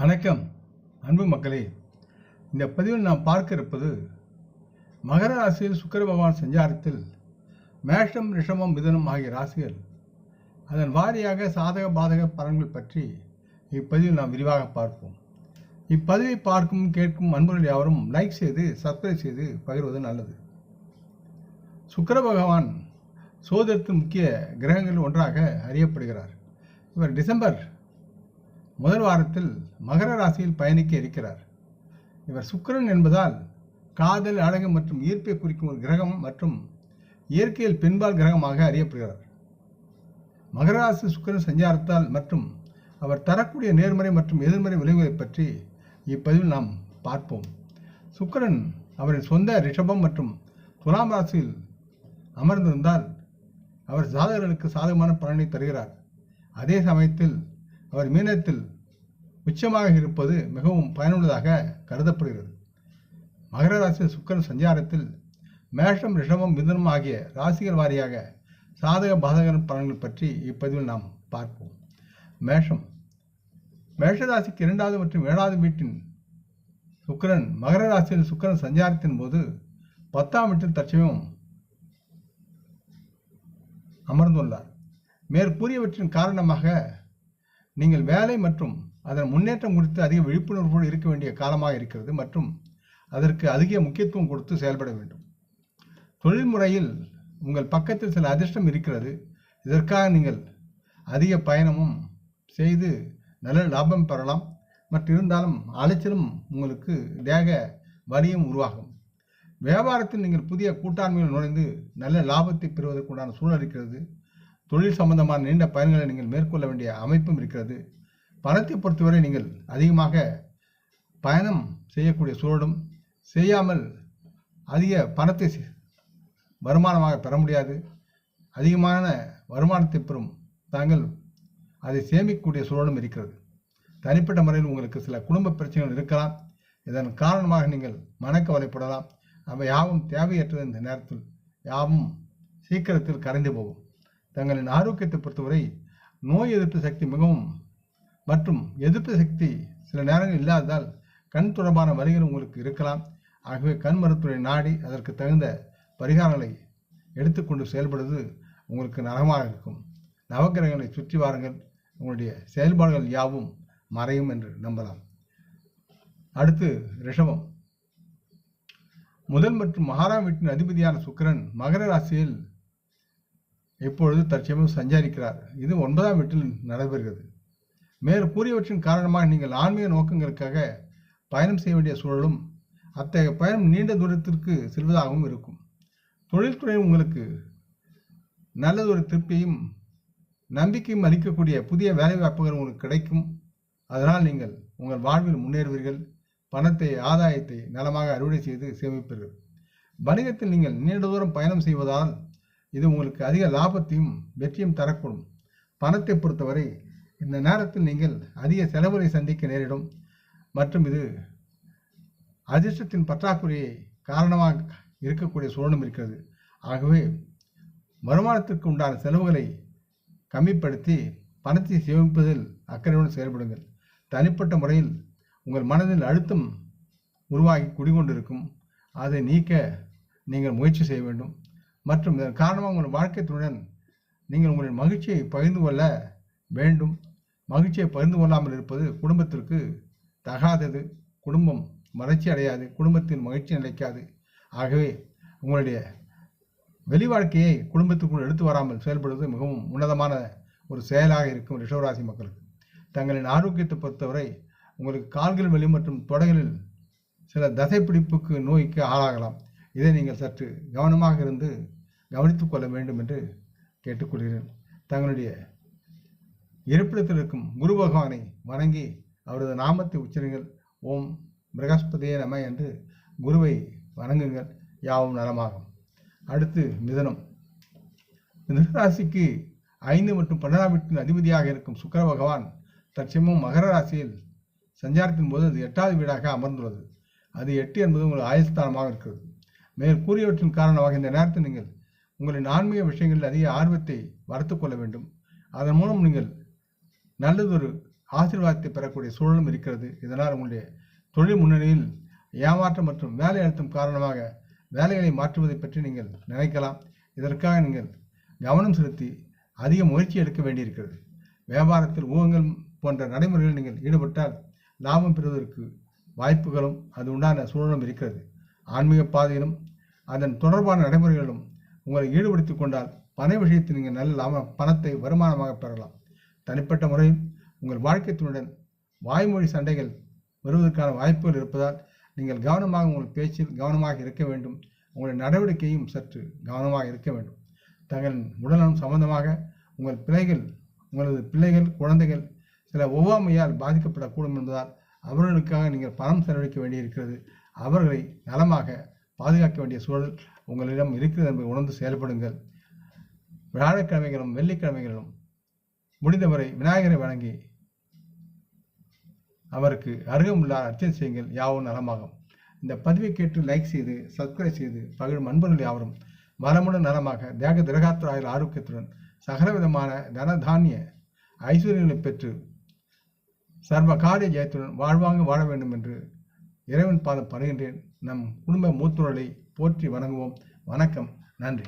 வணக்கம் அன்பு மக்களே. இந்த பதிவில் நாம் பார்க்க இருப்பது மகர ராசியில் சுக்கர பகவான் சஞ்சாரத்தில் மேஷம் ரிஷமம் மிதனம் ஆகிய ராசிகள். அதன் வாரியாக சாதக பாதக பலன்கள் பற்றி இப்பதிவில் நாம் விரிவாக பார்ப்போம். இப்பதிவை பார்க்கும் கேட்கும் அன்பர்கள் யாவரும் லைக் செய்து சப்ஸ்கிரைப் செய்து பகிர்வது நல்லது. சுக்கர பகவான் சோதரத்தின் முக்கிய கிரகங்கள் ஒன்றாக அறியப்படுகிறார். இவர் டிசம்பர் முதல் வாரத்தில் மகர ராசியில் பயணிக்க இருக்கிறார். இவர் சுக்கிரன் என்பதால் காதல் அழகு மற்றும் ஈர்ப்பை குறிக்கும் ஒரு கிரகம் மற்றும் இயற்கையில் பெண்பால் கிரகமாக அறியப்படுகிறார். மகர ராசி சுக்கிரன் சஞ்சாரத்தால் மற்றும் அவர் தரக்கூடிய நேர்மறை மற்றும் எதிர்மறை விளைவுகளை பற்றி இப்பதிவில் நாம் பார்ப்போம். சுக்கிரன் அவரின் சொந்த ரிஷபம் மற்றும் துலாம் ராசியில் அமர்ந்திருந்தால் அவர் ஜாதகர்களுக்கு சாதகமான பலனை தருகிறார். அதே சமயத்தில் அவர் மீனத்தில் உச்சமாக இருப்பது மிகவும் பயனுள்ளதாக கருதப்படுகிறது. மகர ராசி சுக்கரன் சஞ்சாரத்தில் மேஷம் ரிஷபம் மிதனம் ஆகிய ராசிகள் வாரியாக சாதக பாதக பலன்கள் பற்றி இப்பதிவில் நாம் பார்ப்போம். மேஷம். மேஷராசிக்கு இரண்டாவது மற்றும் ஏழாவது வீட்டின் சுக்கிரன் மகர ராசியில் சுக்கிரன் சஞ்சாரத்தின் போது பத்தாம் வீட்டில் தற்சமயம் அமர்ந்துள்ளார். மேற்கூறியவற்றின் காரணமாக நீங்கள் வேலை மற்றும் அதன் முன்னேற்றம் குறித்து அதிக விழிப்புணர்வோடு இருக்க வேண்டிய காலமாக இருக்கிறது மற்றும் அதற்கு அதிக முக்கியத்துவம் கொடுத்து செயல்பட வேண்டும். தொழில்முறையில் உங்கள் பக்கத்தில் சில அதிர்ஷ்டம் இருக்கிறது. இதற்காக நீங்கள் அதிக பயணமும் செய்து நல்ல லாபம் பெறலாம். மற்றும் இருந்தாலும் அலைச்சலும் உங்களுக்கு தேக வலியும் உருவாகும். வியாபாரத்தில் நீங்கள் புதிய கூட்டாண்மையில் நுழைந்து நல்ல லாபத்தை பெறுவதற்குண்டான சூழல் இருக்கிறது. தொழில் சம்பந்தமான நீண்ட பயன்களை நீங்கள் மேற்கொள்ள வேண்டிய அமைப்பும் இருக்கிறது. பணத்தை பொறுத்தவரை நீங்கள் அதிகமாக பயணம் செய்யக்கூடிய சூழலும் செய்யாமல் அதிக பணத்தை வருமானமாக பெற முடியாது. அதிகமான வருமானத்தை பெறும் தாங்கள் அதை சேமிக்கக்கூடிய சூழலும் இருக்கிறது. தனிப்பட்ட முறையில் உங்களுக்கு சில குடும்ப பிரச்சனைகள் இருக்கலாம். இதன் காரணமாக நீங்கள் மனக்கவலைப்படலாம் அவை யாவும் தேவையற்றது இந்த நேரத்தில். யாவும் சீக்கிரத்தில் கரைந்து போகும். தங்களின் ஆரோக்கியத்தை பொறுத்தவரை நோய் எதிர்ப்பு சக்தி மிகவும் மற்றும் எதிர்ப்பு சக்தி சில நேரங்கள் இல்லாததால் கண் தொடர்பான வரிகள் உங்களுக்கு இருக்கலாம். ஆகவே கண் மருத்துவரை நாடி அதற்கு தகுந்த பரிகாரங்களை எடுத்துக்கொண்டு செயல்படுவது உங்களுக்கு நலமாக இருக்கும். நவக்கிரகங்களை சுற்றி வாருங்கள். உங்களுடைய செயல்பாடுகள் யாவும் மறையும் என்று நம்பலாம். அடுத்து ரிஷபம். முதல் மற்றும் மகாராம் வீட்டின் அதிபதியான சுக்கிரன் மகர ராசியில் இப்பொழுது தற்சமயம் சஞ்சாரிக்கிறார்? இது ஒன்பதாம் வீட்டில் நடைபெறுகிறது. மேற்கூறியவற்றின் காரணமாக நீங்கள் ஆன்மீக நோக்கங்களுக்காக பயணம் செய்ய வேண்டிய சூழலும் அத்தகைய பயணம் நீண்ட தூரத்திற்கு செல்வதாகவும் இருக்கும். தொழில்துறை உங்களுக்கு நல்லதொரு திருப்தியும் நம்பிக்கையும் அளிக்கக்கூடிய புதிய வேலைவாய்ப்புகள் உங்களுக்கு கிடைக்கும். அதனால் நீங்கள் உங்கள் வாழ்வில் முன்னேறுவீர்கள். பணத்தை ஆதாயத்தை நலமாக அறுவடை செய்து சேமிப்பீர்கள். வணிகத்தில் நீங்கள் நீண்ட தூரம் பயணம் செய்வதால் இது உங்களுக்கு அதிக லாபத்தையும் வெற்றியும் தரக்கூடும். பணத்தை பொறுத்தவரை இந்த நேரத்தில் நீங்கள் அதிக செலவுகளை சந்திக்க நேரிடும். மற்றும் இது அதிர்ஷ்டத்தின் பற்றாக்குறையை காரணமாக இருக்கக்கூடிய சூழலும் இருக்கிறது. ஆகவே வருமானத்திற்கு உண்டான செலவுகளை கம்மிப்படுத்தி பணத்தை சேமிப்பதில் அக்கறையுடன் செயல்படுங்கள். தனிப்பட்ட முறையில் உங்கள் மனதில் அழுத்தம் உருவாகி குடிகொண்டிருக்கும். அதை நீக்க நீங்கள் முயற்சி செய்ய வேண்டும். மற்றும் இதன் காரணமாக உங்கள் வாழ்க்கை துணையுடன் நீங்கள் உங்களின் மகிழ்ச்சியை பகிர்ந்து கொள்ள வேண்டும். மகிழ்ச்சியை பகிர்ந்து கொள்ளாமல் இருப்பது குடும்பத்திற்கு தகாதது. குடும்பம் வளர்ச்சி அடையாது. குடும்பத்தின் மகிழ்ச்சி நிலைக்காது. ஆகவே உங்களுடைய வெளி வாழ்க்கையை குடும்பத்துக்குள் எடுத்து வராமல் செயல்படுவது மிகவும் உன்னதமான ஒரு செயலாக இருக்கும் ரிஷவராசி மக்களுக்கு. தங்களின் ஆரோக்கியத்தை பொறுத்தவரை உங்களுக்கு கால்கள் வலி மற்றும் தொடைகளில் சில தசைப்பிடிப்புக்கு நோய்க்கு ஆளாகலாம். இதை நீங்கள் சற்று கவனமாக இருந்து கவனித்துக் கொள்ள வேண்டும் என்று கேட்டுக்கொள்கிறேன். தங்களுடைய இருப்பிடத்தில் இருக்கும் குரு பகவானை வணங்கி அவரது நாமத்தை உச்சரிங்கள் ஓம் பிரகஸ்பதியே நம என்று குருவை வணங்குங்கள். யாவும் நலமாகும். அடுத்து மிதனம். மிதனராசிக்கு ஐந்து மற்றும் பன்னெண்டாம் வீட்டின் அதிபதியாக இருக்கும் சுக்கிர பகவான் தற்சமயம் மகர ராசியில் சஞ்சாரத்தின் போது அது எட்டாவது வீடாக அமர்ந்துள்ளது. அது எட்டு என்பது உங்கள் ஆயுஸ்தானமாக இருக்கிறது. மேல் கூறியவற்றின் காரணமாக இந்த நேரத்தில் நீங்கள் உங்களின் ஆன்மீக விஷயங்களில் அதிக ஆர்வத்தை வளர்த்துக்கொள்ள வேண்டும். அதன் மூலம் நீங்கள் நல்லதொரு ஆசீர்வாதத்தை பெறக்கூடிய சூழலும் இருக்கிறது. இதனால் உங்களுடைய தொழில் முன்னணியில் ஏமாற்றம் மற்றும் வேலை அழுத்தம் காரணமாக வேலைகளை மாற்றுவதை பற்றி நீங்கள் நினைக்கலாம். இதற்காக நீங்கள் கவனம் செலுத்தி அதிக முயற்சி எடுக்க வேண்டியிருக்கிறது. வியாபாரத்தில் ஊகங்கள் போன்ற நடைமுறைகளில் நீங்கள் ஈடுபட்டால் லாபம் பெறுவதற்கு வாய்ப்புகளும் அது உண்டான சூழலும் இருக்கிறது. ஆன்மீக பாதையிலும் அதன் தொடர்பான நடைமுறைகளிலும் உங்களை ஈடுபடுத்திக் கொண்டால் பண விஷயத்தில் நீங்கள் நல்ல லாப பணத்தை வருமானமாக பெறலாம். தனிப்பட்ட முறையில் உங்கள் வாழ்க்கை துணையுடன் வாய்மொழி சண்டைகள் வருவதற்கான வாய்ப்புகள் இருப்பதால் நீங்கள் கவனமாக உங்கள் பேச்சில் கவனமாக இருக்க வேண்டும். உங்களுடைய நடவடிக்கையும் சற்று கவனமாக இருக்க வேண்டும். தங்கள் உடல்நலம் சம்பந்தமாக உங்கள் பிள்ளைகள் உங்களது பிள்ளைகள் குழந்தைகள் சில ஒவ்வாமையால் பாதிக்கப்படக்கூடும் என்பதால் அவர்களுக்காக நீங்கள் பணம் செலவழிக்க வேண்டியிருக்கிறது. அவர்களை நலமாக பாதுகாக்க வேண்டிய சூழல் உங்களிடம் இருக்கிறது என்பதை உணர்ந்து செயல்படுங்கள். வியாழக்கிழமைகளும் வெள்ளிக்கிழமைகளும் முடிந்தவரை விநாயகரை வணங்கி அவருக்கு அருகமுள்ள அர்ச்சனை செய்யுங்கள் யாவும் நலமாகும். இந்த பதிவை கேட்டு லைக் செய்து சப்ஸ்கிரைப் செய்து பகிரும் அன்பர்கள் யாவரும் வளமுடன் நலமாக தேக திரகாத்திராயில் ஆரோக்கியத்துடன் சகலவிதமான தனதானிய ஐஸ்வர்யங்களை பெற்று சர்வ காரிய ஜெயத்துடன் வாழ்வாங்க வாழ வேண்டும் என்று இறைவன் பாதம் படுகின்றேன் நம் குடும்ப மூத்தோர்களை போற்றி வணங்குவோம். வணக்கம். நன்றி.